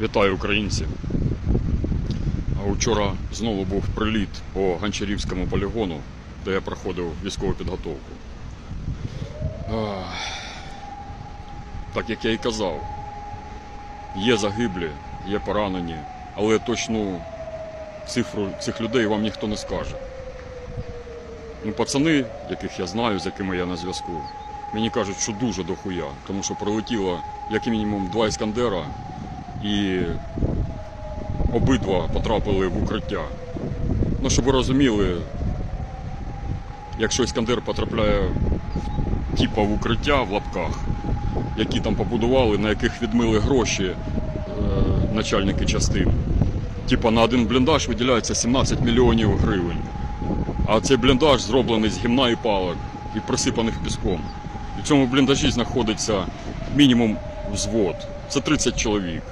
Вітаю українці. Вчора знову був приліт по Гончарівському полігону, де я проходив військову підготовку. Так як я і казав, є загиблі, є поранені, але точну цифру цих людей вам ніхто не скаже. Ну, пацани, яких я знаю, з якими я на зв'язку, мені кажуть, що дуже дохуя, тому що прилетіло як мінімум два іскандера і обидва потрапили в укриття. Ну, щоб ви розуміли, якщо іскандер потрапляє типа в укриття в лапках, які там побудували, на яких відмили гроші е, начальники частин. Типа на один бліндаж виділяється 17 мільйонів гривень. А цей бліндаж зроблений з гімна і палок і присипаних піском. І в цьому бліндажі знаходиться мінімум взвод. Це 30 чоловік.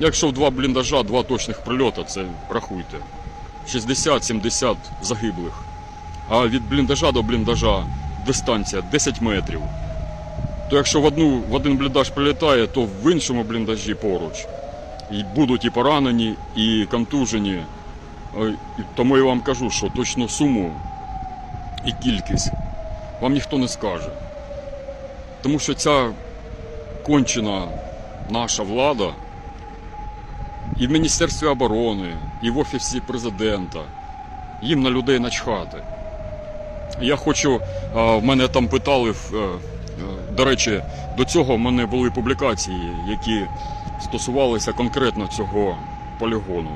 Якщо в два бліндажа, два точних прильота, це рахуйте. 60-70 загиблих. А від бліндажа до бліндажа дистанція 10 метрів. То якщо в, одну, в один бліндаж прилітає, то в іншому бліндажі поруч і будуть і поранені, і контужені. Тому я вам кажу, що точну суму і кількість вам ніхто не скаже. Тому що ця кончена наша влада і в Міністерстві оборони, і в Офісі президента, їм на людей начхати. Я хочу, в мене там питали, е, е, до речі, до цього в мене були публікації, які стосувалися конкретно цього полігону.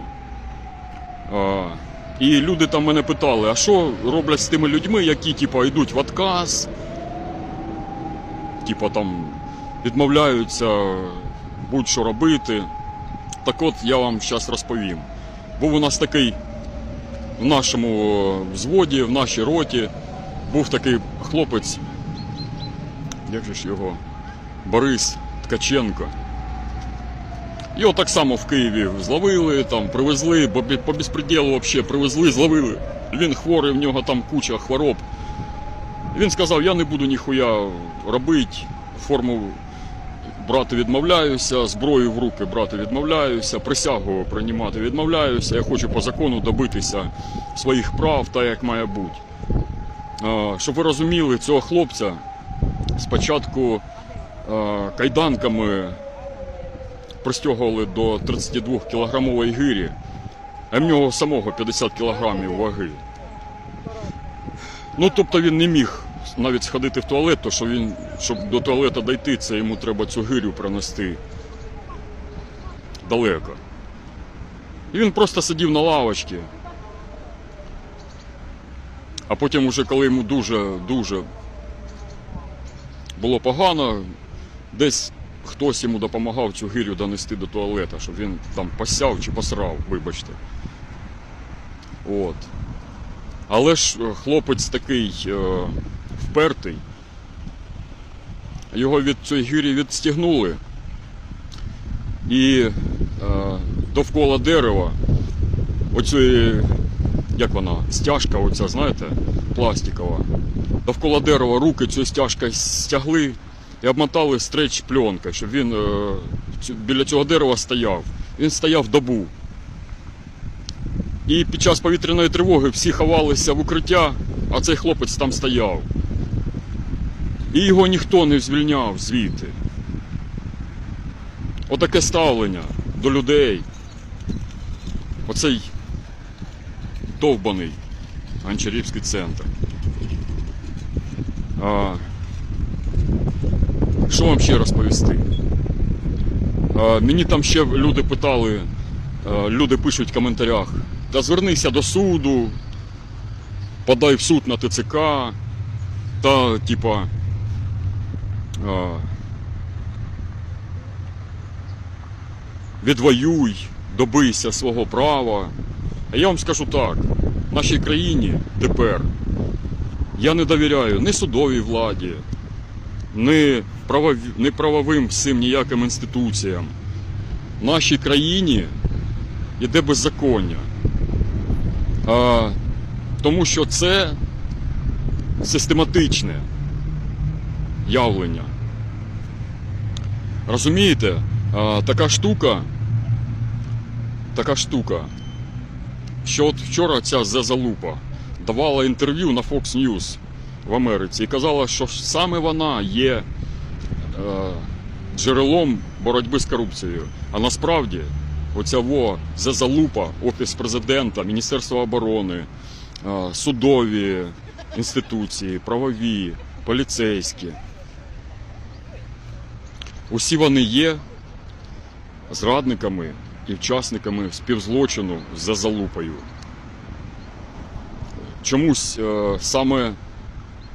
І люди там мене питали, а що роблять з тими людьми, які типу, йдуть в отказ, типу там відмовляються будь-що робити. Так от я вам зараз розповім. Був у нас такий в нашому взводі, в нашій роті, був такий хлопець, як же ж його, Борис Ткаченко. Його так само в Києві зловили, там привезли, бо по безпреділу взагалі привезли, зловили. Він хворий, в нього там куча хвороб. Він сказав, я не буду ніхуя робити, форму брати відмовляюся, зброю в руки брати відмовляюся, присягу приймати відмовляюся. Я хочу по закону добитися своїх прав, так як має бути. Щоб ви розуміли, цього хлопця спочатку кайданками пристягували до 32 кілограмової гирі, а в нього самого 50 кілограмів ваги. Ну, тобто він не міг навіть сходити в туалет, то що він, щоб до туалета дійти, це йому треба цю гирю пронести далеко. І він просто сидів на лавочці. А потім, уже коли йому дуже-дуже було погано, десь хтось йому допомагав цю гирю донести до туалета, щоб він там посяв чи посрав, вибачте. От. Але ж е, хлопець такий е, впертий. Його від цієї гирі відстігнули. І е, довкола дерева, оцієї, як вона, стяжка, оця, знаєте, пластикова. Довкола дерева руки цією стяжкою стягли і обмотали стреч пленкою, щоб він е, біля цього дерева стояв. Він стояв добу. І під час повітряної тривоги всі ховалися в укриття, а цей хлопець там стояв. І його ніхто не звільняв звідти. Отаке ставлення до людей. Оцей довбаний Гончарівський центр. А, що вам ще розповісти? А, мені там ще люди питали, люди пишуть в коментарях, та звернися до суду, подай в суд на ТЦК, та типа. А, відвоюй, добийся свого права. А я вам скажу так: в нашій країні тепер я не довіряю ні судовій владі, ні, правові, ні правовим всім ніяким інституціям. В нашій країні йде беззаконня. А, тому що це систематичне явлення. Розумієте, така штука, така штука. Що от вчора ця Зезалупа давала інтерв'ю на Fox News в Америці і казала, що саме вона є е, джерелом боротьби з корупцією. А насправді оця во Зезалупа, Офіс президента, Міністерство оборони, е, судові інституції, правові, поліцейські. Усі вони є зрадниками і учасниками співзлочину за залупою. Чомусь е, саме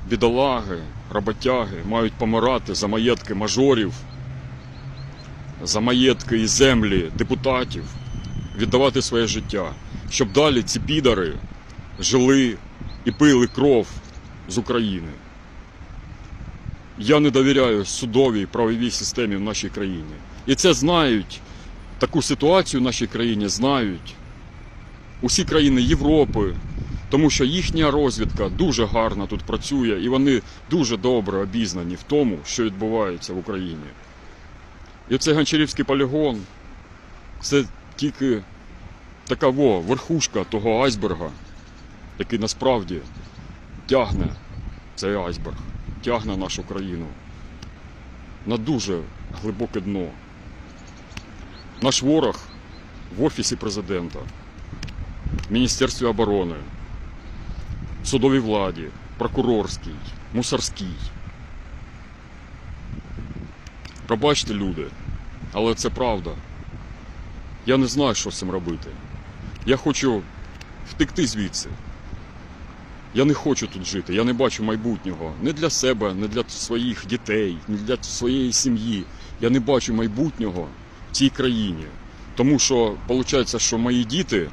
бідолаги, роботяги мають помирати за маєтки мажорів, за маєтки і землі депутатів, віддавати своє життя, щоб далі ці підари жили і пили кров з України. Я не довіряю судовій правовій системі в нашій країні. І це знають, таку ситуацію в нашій країні знають усі країни Європи, тому що їхня розвідка дуже гарно тут працює, і вони дуже добре обізнані в тому, що відбувається в Україні. І оцей Гончарівський полігон це тільки така во, верхушка того айсберга, який насправді тягне цей айсберг, тягне нашу країну на дуже глибоке дно. Наш ворог в Офісі президента, в Міністерстві оборони, в судовій владі, прокурорській, мусорській. Пробачте, люди, але це правда. Я не знаю, що з цим робити. Я хочу втекти звідси. Я не хочу тут жити, я не бачу майбутнього не для себе, не для своїх дітей, не для своєї сім'ї. Я не бачу майбутнього в цій країні. Тому що виходить, що мої діти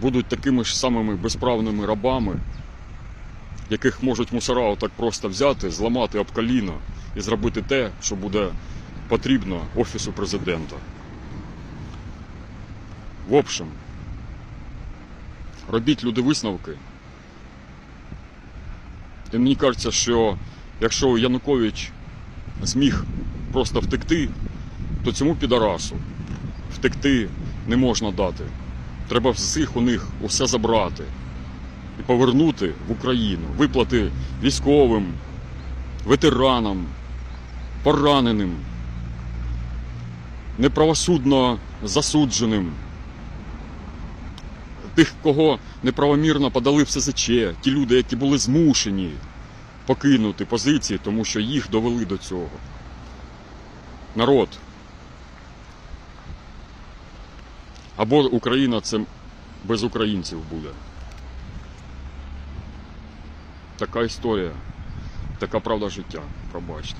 будуть такими ж самими безправними рабами, яких можуть мусора так просто взяти, зламати об коліно і зробити те, що буде потрібно Офісу президента. В общем, робіть люди висновки. І мені кажеться, що якщо Янукович зміг просто втекти, то цьому підарасу втекти не можна дати. Треба всіх у них усе забрати і повернути в Україну, виплати військовим, ветеранам, пораненим, неправосудно засудженим, тих, кого неправомірно подали в СЗЧ, ті люди, які були змушені покинути позиції, тому що їх довели до цього. Народ. Або Україна це без українців буде. Така історія, така правда життя, пробачте.